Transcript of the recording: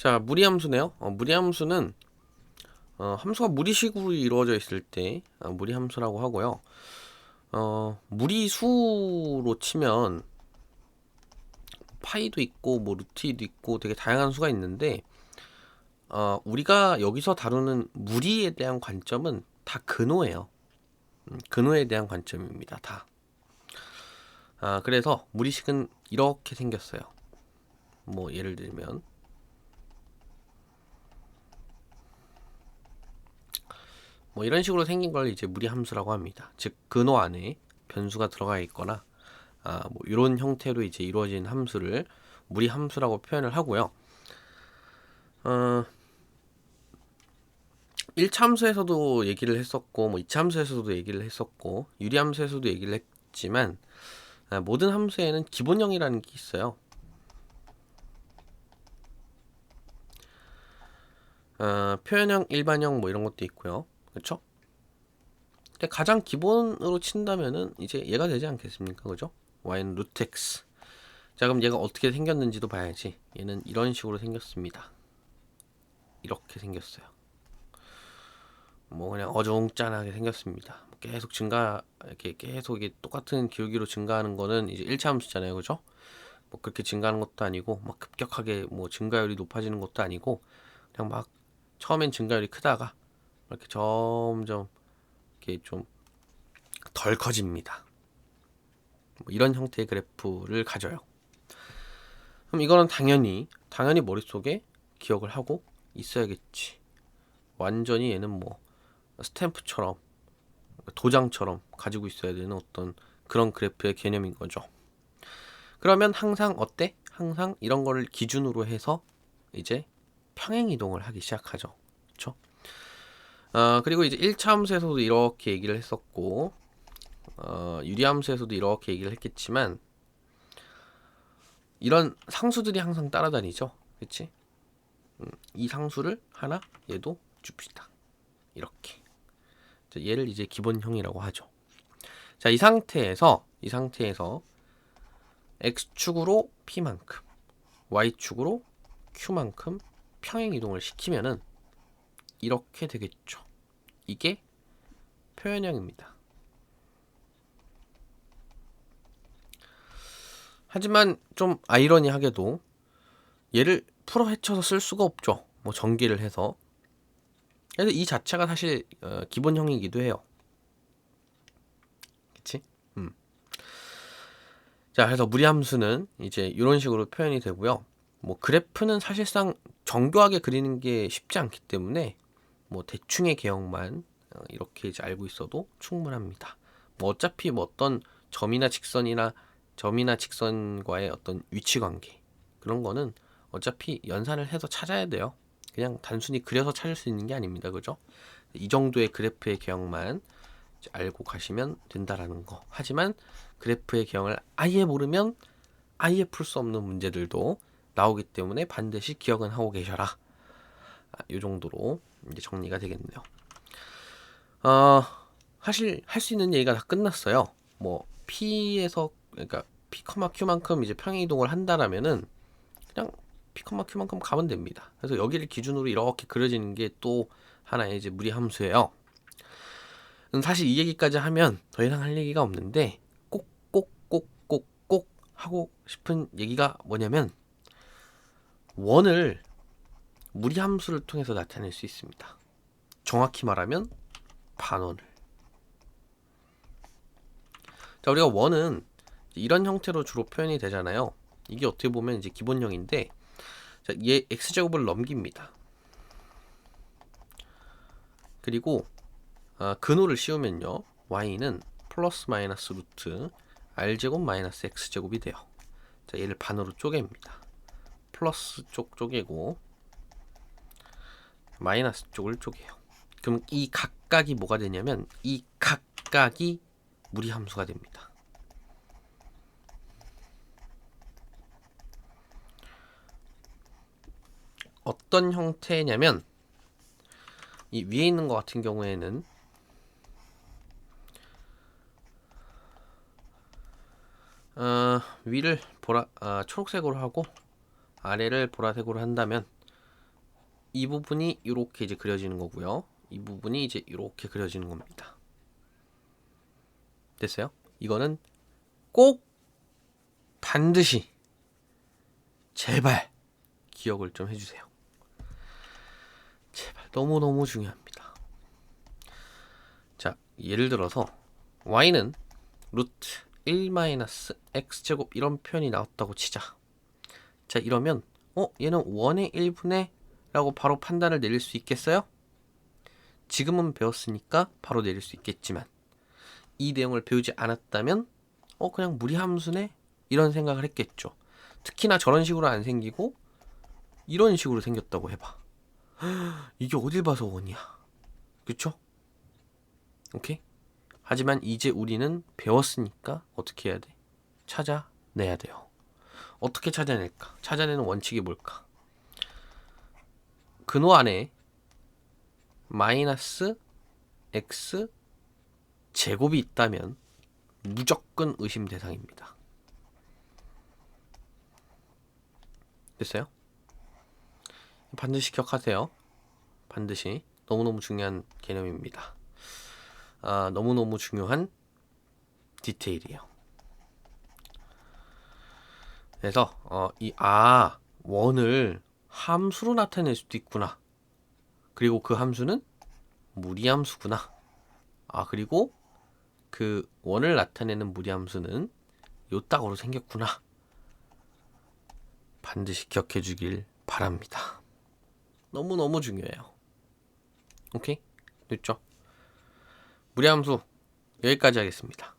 자, 무리함수네요. 어, 무리함수는 어, 함수가 무리식으로 이루어져 있을 때 어, 무리함수라고 하고요. 어, 무리수로 치면 파이도 있고 뭐 루트도 있고 되게 다양한 수가 있는데 어, 우리가 여기서 다루는 무리에 대한 관점은 다 근호예요. 음, 근호에 대한 관점입니다. 다. 아, 그래서 무리식은 이렇게 생겼어요. 뭐 예를 들면 뭐 이런 식으로 생긴 걸 이제 무리함수라고 합니다. 즉 근호 안에 변수가 들어가 있거나 아, 뭐 이런 형태로 이제 이루어진 함수를 무리함수라고 표현을 하고요. 어, 1차 함수에서도 얘기를 했었고 뭐 2차 함수에서도 얘기를 했었고 유리함수에서도 얘기를 했지만 아, 모든 함수에는 기본형이라는 게 있어요. 어, 표현형, 일반형 뭐 이런 것도 있고요. 그렇죠? 근데 가장 기본으로 친다면은 이제 얘가 되지 않겠습니까? 그죠? 루트 x. 자, 그럼 얘가 어떻게 생겼는지도 봐야지. 얘는 이런 식으로 생겼습니다. 이렇게 생겼어요. 뭐 그냥 어중짠하게 생겼습니다. 계속 증가 이렇게 계속 이게 똑같은 기울기로 증가하는 거는 이제 1차 함수잖아요. 그죠? 뭐 그렇게 증가하는 것도 아니고 막 급격하게 뭐 증가율이 높아지는 것도 아니고 그냥 막 처음엔 증가율이 크다가 이렇게 점점 이렇게 좀 덜 커집니다. 뭐 이런 형태의 그래프를 가져요. 그럼 이거는 당연히 당연히 머릿속에 기억을 하고 있어야겠지. 완전히 얘는 뭐 스탬프처럼 도장처럼 가지고 있어야 되는 어떤 그런 그래프의 개념인 거죠. 그러면 항상 어때? 항상 이런 거를 기준으로 해서 이제 평행 이동을 하기 시작하죠. 어, 그리고 이제 1차 함수에서도 이렇게 얘기를 했었고 어, 유리 함수에서도 이렇게 얘기를 했겠지만 이런 상수들이 항상 따라다니죠. 그렇지? 음, 이 상수를 하나 얘도 줍시다. 이렇게. 자, 얘를 이제 기본형이라고 하죠. 자, 이 상태에서 이 상태에서 x축으로 p만큼, y축으로 q만큼 평행 이동을 시키면은 이렇게 되겠죠. 이게 표현형입니다. 하지만 좀 아이러니하게도 얘를 풀어 헤쳐서 쓸 수가 없죠. 뭐 전개를 해서. 그래서 이 자체가 사실 어, 기본형이기도 해요. 그치? 음. 자, 그래서 무리함수는 이제 이런 식으로 표현이 되고요. 뭐 그래프는 사실상 정교하게 그리는 게 쉽지 않기 때문에 뭐 대충의 개형만 어, 이렇게 이제 알고 있어도 충분합니다. 뭐 어차피 뭐 어떤 점이나 직선이나 점이나 직선과의 어떤 위치 관계 그런 거는 어차피 연산을 해서 찾아야 돼요. 그냥 단순히 그려서 찾을 수 있는 게 아닙니다. 그죠? 이 정도의 그래프의 개형만 알고 가시면 된다라는 거. 하지만 그래프의 개형을 아예 모르면 아예 풀 수 없는 문제들도 나오기 때문에 반드시 기억은 하고 계셔라. 아, 이 정도로 이제 정리가 되겠네요. 어, 사실 할 수 있는 얘기가 다 끝났어요. 뭐 P에서 그러니까 P, Q만큼 이제 평행 이동을 한다라면은 그냥 P, Q만큼 가면 됩니다. 그래서 여기를 기준으로 이렇게 그려지는 게 또 하나의 이제 무리 함수예요. 사실 이 얘기까지 하면 더 이상 할 얘기가 없는데 꼭 꼭 꼭 꼭 꼭 하고 싶은 얘기가 뭐냐면 원을 무리 함수를 통해서 나타낼 수 있습니다. 정확히 말하면 반원을. 자, 우리가 원은 이런 형태로 주로 표현이 되잖아요. 이게 어떻게 보면 이제 기본형인데, 자, 얘 x 제곱을 넘깁니다. 그리고 아, 근호를 씌우면요, y는 플러스 마이너스 루트 r 제곱 마이너스 x 제곱이 돼요. 자, 얘를 반으로 쪼갭니다. 플러스 쪽 쪼개고 마이너스 쪽을 쪼개요. 그럼 이 각각이 뭐가 되냐면 이 각각이 무리함수가 됩니다. 어떤 형태냐면 이 위에 있는 것 같은 경우에는 어, 위를 보라 아, 초록색으로 하고 아래를 보라색으로 한다면 이 부분이 이렇게 이제 그려지는 거고요. 이 부분이 이제 이렇게 그려지는 겁니다. 됐어요? 이거는 꼭 반드시 제발 기억을 좀 해주세요. 제발 너무너무 중요합니다. 자, 예를 들어서 y는 루트 1-x제곱 이런 표현이 나왔다고 치자. 자, 이러면 어, 얘는 원의 1분의 라고 바로 판단을 내릴 수 있겠어요? 지금은 배웠으니까 바로 내릴 수 있겠지만 이 내용을 배우지 않았다면 어 그냥 무리함수네 이런 생각을 했겠죠. 특히나 저런 식으로 안 생기고 이런 식으로 생겼다고 해봐. 이게 어딜 봐서 원이야. 그쵸? 오케이? 하지만 이제 우리는 배웠으니까 어떻게 해야 돼? 찾아내야 돼요. 어떻게 찾아낼까? 찾아내는 원칙이 뭘까? 근호 안에 마이너스 x 제곱이 있다면 무조건 의심 대상입니다. 됐어요? 반드시 기억하세요. 반드시 너무너무 중요한 개념입니다. 아, 너무너무 중요한 디테일이에요. 그래서 어, 이 아, 원을 함수로 나타낼 수도 있구나. 그리고 그 함수는 무리함수구나. 아, 그리고 그 원을 나타내는 무리함수는 요 딱으로 생겼구나. 반드시 기억해 주길 바랍니다. 너무너무 중요해요. 오케이? 됐죠? 무리함수 여기까지 하겠습니다.